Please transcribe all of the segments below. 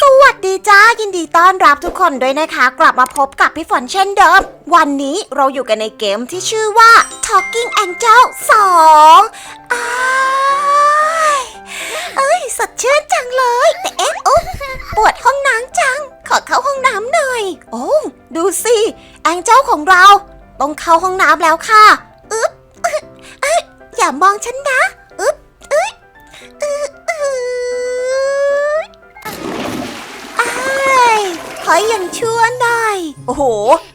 สวัสดีจ้ายินดีต้อนรับทุกคนด้วยนะคะ กลับมาพบกับพี่ฝนเช่นเดิม วันนี้เราอยู่กันในเกมที่ชื่อว่า Talking Angel 2อ้ายเอ้ย สดชื่นจังเลย แต่เอ๊ะอุ๊บปวดห้องน้ำจัง ขอเข้าห้องน้ำหน่อย โอ้ ดูสิ แองเจิลของเรา ต้องเข้าห้องน้ำแล้วค่ะ อ้ยอย่ามองฉันนะอึ๊บเอ้ยอึ๊บอึ๊บอ้ายขอยังชั่วหน่อย โอ้โห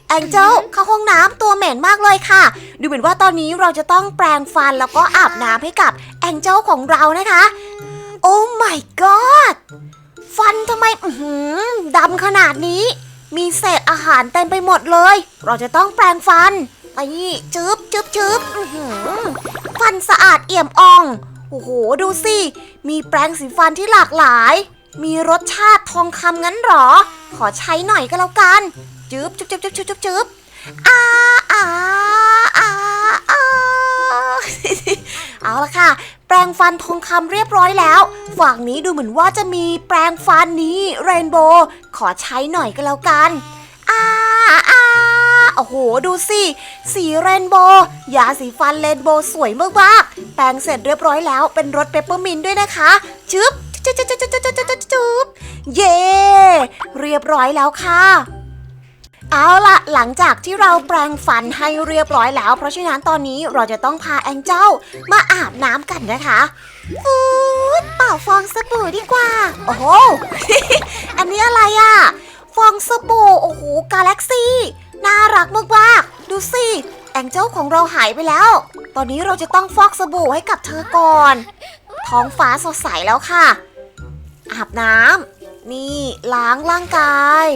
แองเจิลเข้าห้องน้ำตัวเหม็นมากเลยค่ะ ดูเหมือนว่าตอนนี้เราจะต้องแปรงฟันแล้วก็อาบน้ำให้กับแองเจิลของเรานะคะ โอ้ my god ฟันทำไมอื้อหือดำขนาดนี้ มีเศษอาหารเต็มไปหมดเลย เราจะต้องแปรงฟันไอ้นี่จึ๊บจึ๊บจึ๊บอื้อหือฟัน สะอาดเอี่ยมอ่อง โอ้โห ดูสิ มีแปรงสีฟันที่หลากหลาย มีรสชาติทองคำงั้นหรอ ขอใช้หน่อยก็แล้วกัน จึ๊บจึ๊บจึ๊บจึ๊บจึ๊บจึ๊บจึ๊บอาอาอาอาเอาละค่ะ แปรงฟันทองคำเรียบร้อยแล้ว ฝั่งนี้ดูเหมือนว่าจะมีแปรงฟันนี้เรนโบว์ขอใช้หน่อยก็แล้วกัน โอ้โห ดูสิ สีเรนโบว์ยาสีฟันเรนโบว์สวยมากๆแปรงเสร็จเรียบร้อยแล้วเป็นรสเปปเปอร์มินด้วยนะคะชึบจุ๊บจุ๊บเย่เรียบร้อยแล้วค่ะเอาละหลังจากที่เราแปรงฟันให้เรียบร้อยแล้ว เพราะฉะนั้นตอนนี้เราจะต้องพาแองเจ้ามาอาบน้ำกันนะคะฟูดเป่าฟองสบู่ดีกว่า โอ้โห อันนี้อะไรอะ่ะ ฟองสบู่โอ้โหกาแล็กซี่ น่ารักมากๆ ดูสิ แองเจิลของเราหายไปแล้ว ตอนนี้เราจะต้องฟอกสบู่ให้กับเธอก่อน ท้องฟ้าสดใสแล้วค่ะ อาบน้ำนี่ล้างร่างกาย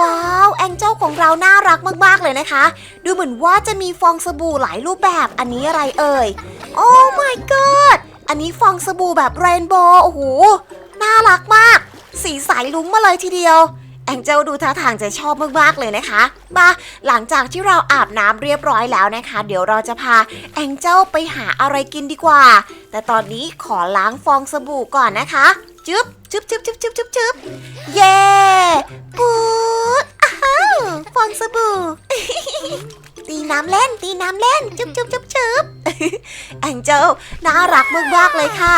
ว้าว แองเจิลของเราน่ารักมากๆเลยนะคะ ดูเหมือนว่าจะมีฟองสบู่หลายรูปแบบ อันนี้อะไรเอ่ย โอ้ my god อันนี้ฟองสบู่แบบเรนโบว์ โอ้โห น่ารักมาก สีใสลุ้งมาเลยทีเดียว แองเจลดูท่าทางจะชอบมากๆเลยนะคะ มาหลังจากที่เราอาบน้ำเรียบร้อยแล้วนะคะ เดี๋ยวเราจะพาแองเจลไปหาอะไรกินดีกว่า แต่ตอนนี้ขอล้างฟองสบู่ก่อนนะคะจึ๊บจึ๊บจึ๊บจึ๊บจึ๊บจึ๊บจึ๊บเย้ปูดอ้าวฟองสบู่ ตีน้ำเล่น ตีน้ำเล่น จึ๊บจึ๊บจึ๊บจึ๊บแองเจลน่ารักมากๆเลยค่ะ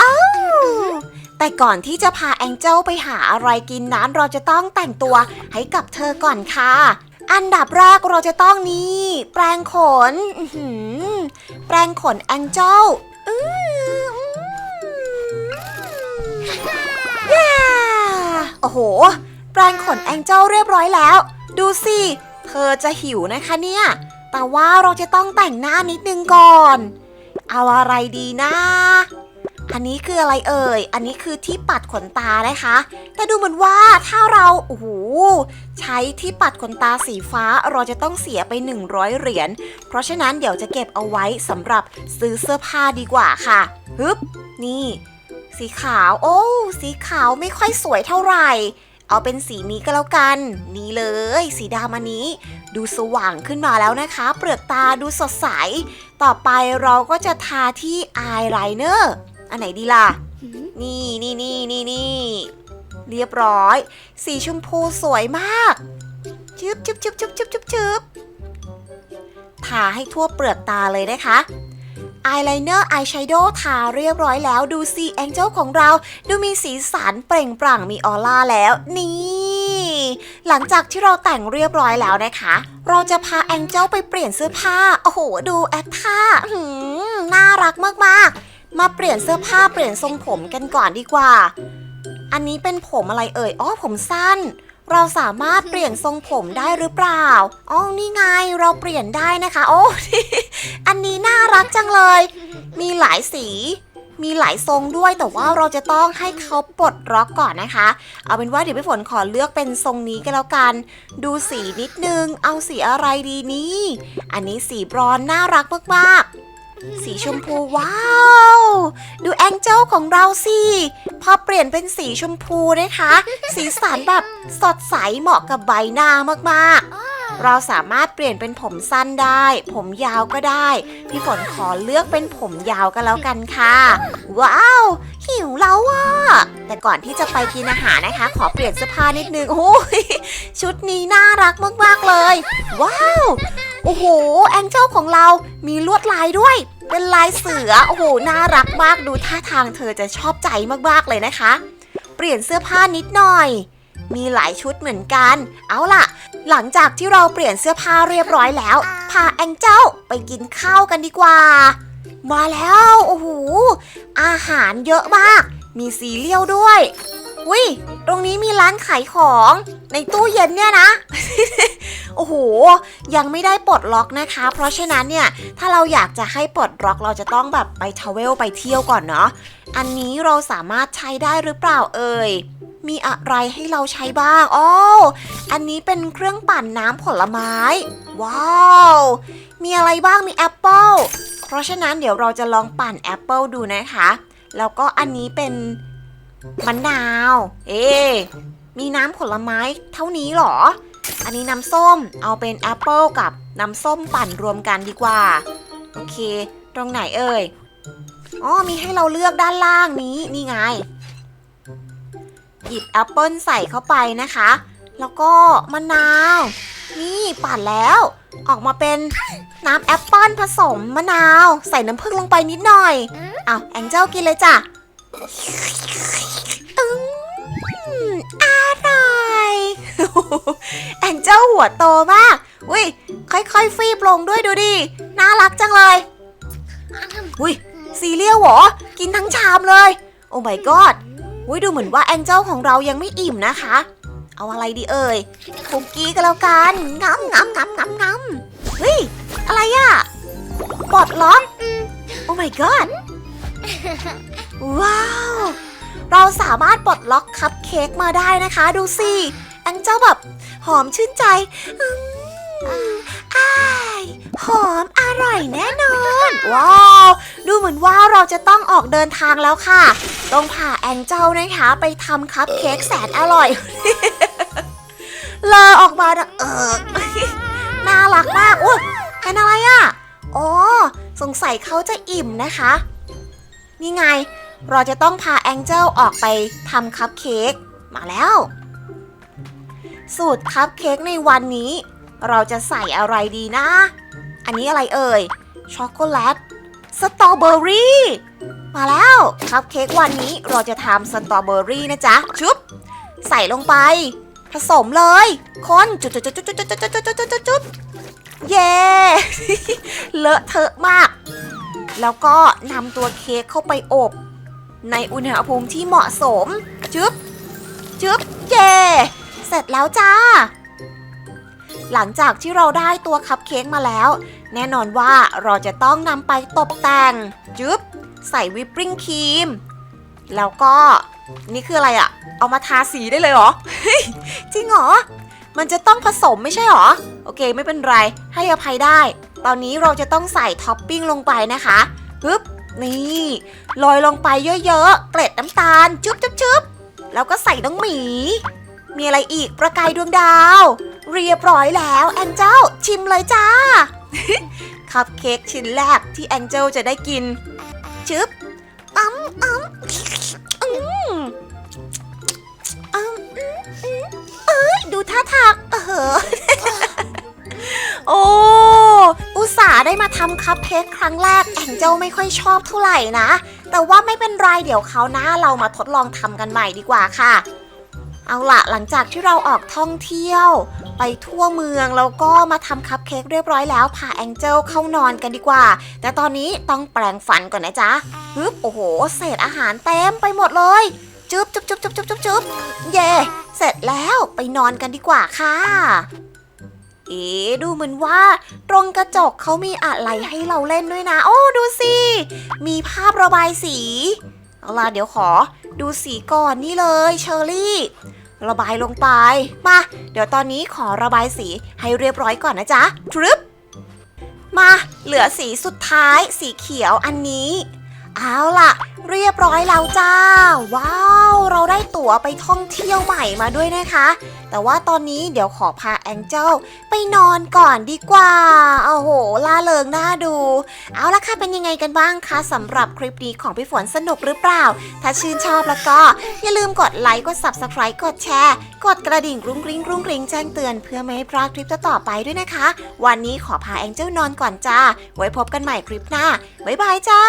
อ้าว แต่ก่อนที่จะพาแองเจิลไปหาอะไรกินนั้นเราจะต้องแต่งตัวให้กับเธอก่อนค่ะ อันดับแรกเราจะต้องนี่แปรงขนแปรงขนแองเจิลอื้อว้าโอ้โห แปรงขนแองเจิลเรียบร้อยแล้ว ดูสิ เธอจะหิวนะคะเนี่ย แต่ว่าเราจะต้องแต่งหน้านิดนึงก่อน เอาอะไรดีนะ อันนี้คืออะไรเอ่ย อันนี้คือที่ปัดขนตานะคะ แต่ดูเหมือนว่าถ้าเราโอ้โหใช้ที่ปัดขนตาสีฟ้าเราจะต้องเสียไป 100 เหรียญ เพราะฉะนั้นเดี๋ยวจะเก็บเอาไว้สำหรับซื้อเสื้อผ้าดีกว่าค่ะ ฮึบ นี่ สีขาว โอ้ สีขาวไม่ค่อยสวยเท่าไหร่ เอาเป็นสีนี้ก็แล้วกัน นี่เลย สีดำอันนี้ ดูสว่างขึ้นมาแล้วนะคะ เปลือกตาดูสดใส ต่อไปเราก็จะทาที่อายไลเนอร์ อันไหนดีล่ะ นี่นี่นี่นี่นี่เรียบร้อย สีชมพูสวยมากจึ๊บจึ๊บจึ๊บจึ๊บจึ๊บจึ๊บจึ๊บทาให้ทั่วเปลือกตาเลยนะคะอายไลเนอร์อายแชโดว์ทาเรียบร้อยแล้วดูสิแองเจิลของเรา ดูมีสีสันเปล่งปลั่งมีออร่าแล้ว นี่ หลังจากที่เราแต่งเรียบร้อยแล้วนะคะ เราจะพาแองเจิลไปเปลี่ยนเสื้อผ้า โอ้โห ดูแอคท่าหืมน่ารักมากๆ มาเปลี่ยนเสื้อผ้าเปลี่ยนทรงผมกันก่อนดีกว่า อันนี้เป็นผมอะไรเอ่ย อ๋อ ผมสั้น เราสามารถเปลี่ยนทรงผมได้หรือเปล่า อ๋อ นี่ไง เราเปลี่ยนได้นะคะ โอ้ อันนี้น่ารักจังเลย มีหลายสี มีหลายทรงด้วย แต่ว่าเราจะต้องให้เขาปลดล็อกก่อนนะคะ เอาเป็นว่าเดี๋ยวพี่ฝนขอเลือกเป็นทรงนี้ก็แล้วกัน ดูสีนิดนึง เอาสีอะไรดีนี่ อันนี้สีบรอนน่ารักมากๆ สีชมพูว้าว ดูแองเจิลของเราสิ พอเปลี่ยนเป็นสีชมพูนะคะ สีสันแบบสดใสเหมาะกับใบหน้ามากๆ เราสามารถเปลี่ยนเป็นผมสั้นได้ ผมยาวก็ได้ พี่ฝนขอเลือกเป็นผมยาวก็แล้วกันค่ะ ว้าว หิวแล้วว่ะแต่ก่อนที่จะไปกินอาหารนะคะ ขอเปลี่ยนเสื้อผ้านิดนึง โอ้ยชุดนี้น่ารักมากๆเลย ว้าว โอ้โห แองเจิลของเรามีลวดลายด้วยเป็นลายเสือ โอ้โห น่ารักมาก ดูท่าทางเธอจะชอบใจมากๆเลยนะคะ เปลี่ยนเสื้อผ้านิดหน่อย มีหลายชุดเหมือนกัน เอาล่ะ หลังจากที่เราเปลี่ยนเสื้อผ้าเรียบร้อยแล้ว พาแองเจิลไปกินข้าวกันดีกว่า มาแล้ว โอ้โห อาหารเยอะมาก มีซีเรียลด้วยวิตรงนี้มีร้านขายของในตู้เย็นเนี่ยนะ โอ้โห ยังไม่ได้ปลดล็อกนะคะ เพราะฉะนั้นเนี่ย ถ้าเราอยากจะให้ปลดล็อกเราจะต้องแบบไปทราเวลไปเที่ยวก่อนเนาะ อันนี้เราสามารถใช้ได้หรือเปล่าเอ่ย มีอะไรให้เราใช้บ้างอ๋ออันนี้เป็นเครื่องปั่นน้ำผลไม้ ว้าว มีอะไรบ้างมีแอปเปิลเพราะฉะนั้นเดี๋ยวเราจะลองปั่นแอปเปิลดูนะคะ แล้วก็อันนี้เป็นมะนาว เอ๊มีน้ำผลไม้เท่านี้เหรอ อันนี้น้ำส้ม เอาเป็นแอปเปิลกับน้ำส้มปั่นรวมกันดีกว่า โอเค ตรงไหนเอ่ย อ๋อ มีให้เราเลือกด้านล่างนี้ นี่ไง หยิบแอปเปิลใส่เข้าไปนะคะ แล้วก็มะนาว นี่ปั่นแล้ว ออกมาเป็นน้ำแอปเปิลผสมมะนาว ใส่น้ำผึ้งลงไปนิดหน่อยเอาแองเจิลกินเลยจ้ะอืมอร่อยแองเจิลหัวโตมาก อุ้ยค่อยๆ ฟีบลงด้วยดูดิ น่ารักจังเลย อุ้ยซีเรียลเหรอ กินทั้งชามเลย โอ้ my god อุ้ยดูเหมือนว่าแองเจิลของเรายังไม่อิ่มนะคะ เอาอะไรดีเอ่ยคุกกี้ก็แล้วกันงำงำงำงำงำเฮ้ย อะไรอะปลดล็อกโอ้ my god ว้าว เราสามารถปลดล็อกคัพเค้กมาได้นะคะ ดูสิแองเจิลแบบหอมชื่นใจอ้าย หอมอร่อยแน่นอน ว้าว ดูเหมือนว่าเราจะต้องออกเดินทางแล้วค่ะ ต้องพาแองเจิลนะคะไปทำคัพเค้กแสนอร่อย เลอออกมาเออน่ารักมากอุ้ยเป็นอะไรอะ่ะอ๋อสงสัยเขาจะอิ่มนะคะ นี่ไง เราจะต้องพาแองเจิลออกไปทำคัพเค้กมาแล้ว สูตรคัพเค้กในวันนี้ เราจะใส่อะไรดีนะ อันนี้อะไรเอ่ย ช็อกโกแลต สตรอเบอรี่ มาแล้วคัพเค้กวันนี้เราจะทำสตรอเบอรี่นะจ๊ะ ชุบ ใส่ลงไป ผสมเลย คนจุดจุดจุดจุดจุดจุดจุดจุดจุดจุดจุดเย้เลอะเทอะมาก แล้วก็นำตัวเค้กเข้าไปอบ ในอุณหภูมิที่เหมาะสม จึ๊บจึ๊บเย้เสร็จแล้วจ้า หลังจากที่เราได้ตัวคัพเค้กมาแล้ว แน่นอนว่าเราจะต้องนำไปตกแต่งจึ๊บใส่วิปปิ้งครีม แล้วก็นี่คืออะไรอะเอามาทาสีได้เลยเหรอ จริงเหรอ มันจะต้องผสมไม่ใช่เหรอ โอเคไม่เป็นไรให้อภัยได้ ตอนนี้เราจะต้องใส่ท็อปปิ้งลงไปนะคะฮึบนี่โรยลงไปเยอะๆ เกล็ดน้ำตาลจุ๊บจุ๊บจุ๊บแล้วก็ใส่น้องหมี มีอะไรอีกประกายดวงดาว เรียบร้อยแล้วแองเจิลชิมเลยจ้า คัพเค้กชิ้นแรกที่แองเจิลจะได้กิน ชึบอ้ำอ้ำอืมอ้ำอืมอืมเอ้ยดูท่าทางเออโอ้อุตส่าห์ได้มาทำคัพเค้กครั้งแรกแองเจิลไม่ค่อยชอบเท่าไหร่นะ แต่ว่าไม่เป็นไรเดี๋ยวเขาน้าเรามาทดลองทำกันใหม่ดีกว่าค่ะ เอาละหลังจากที่เราออกท่องเที่ยว ไปทั่วเมืองแล้วก็มาทำคัพเค้กเรียบร้อยแล้วพาแองเจิลเข้านอนกันดีกว่า แต่ตอนนี้ต้องแปลงฟันก่อนนะจ๊ะฮึบโอ้โห เศษอาหารเต็มไปหมดเลยจุ๊บจุ๊บจุ๊บจุ๊บจุ๊บจุ๊บจุ๊บเย่เสร็จแล้วไปนอนกันดีกว่าค่ะ เอ๊ะดูเหมือนว่าตรงกระจกเขามีอะไรให้เราเล่นด้วยนะ โอ้ดูสิ มีภาพระบายสี เอาล่ะเดี๋ยวขอ ดูสีก่อนนี่เลยเชอรี่ ระบายลงไป มา เดี๋ยวตอนนี้ขอระบายสีให้เรียบร้อยก่อนนะจ๊ะทรึปมา เหลือสีสุดท้ายสีเขียวอันนี้ เอาล่ะ เรียบร้อยแล้วจ้า ว้าว เราได้ตั๋วไปท่องเที่ยวใหม่มาด้วยนะคะ แต่ว่าตอนนี้เดี๋ยวขอพาแองเจิลไปนอนก่อนดีกว่าโอ้โหล่าเริงน่าดู เอาละค่ะเป็นยังไงกันบ้างคะสำหรับคลิปนี้ของพี่ฝนสนุกหรือเปล่า ถ้าชื่นชอบแล้วก็ อย่าลืมกดไลค์กด subscribe กดแชร์ กดกระดิ่งกรุ้งกริ้งกรุ้งกริ้งแจ้งเตือนเพื่อไม่ให้พลาดคลิปต่อไปด้วยนะคะ วันนี้ขอพาแองเจิลนอนก่อนจ้า ไว้พบกันใหม่คลิปหน้าบ๊ายบายจ้า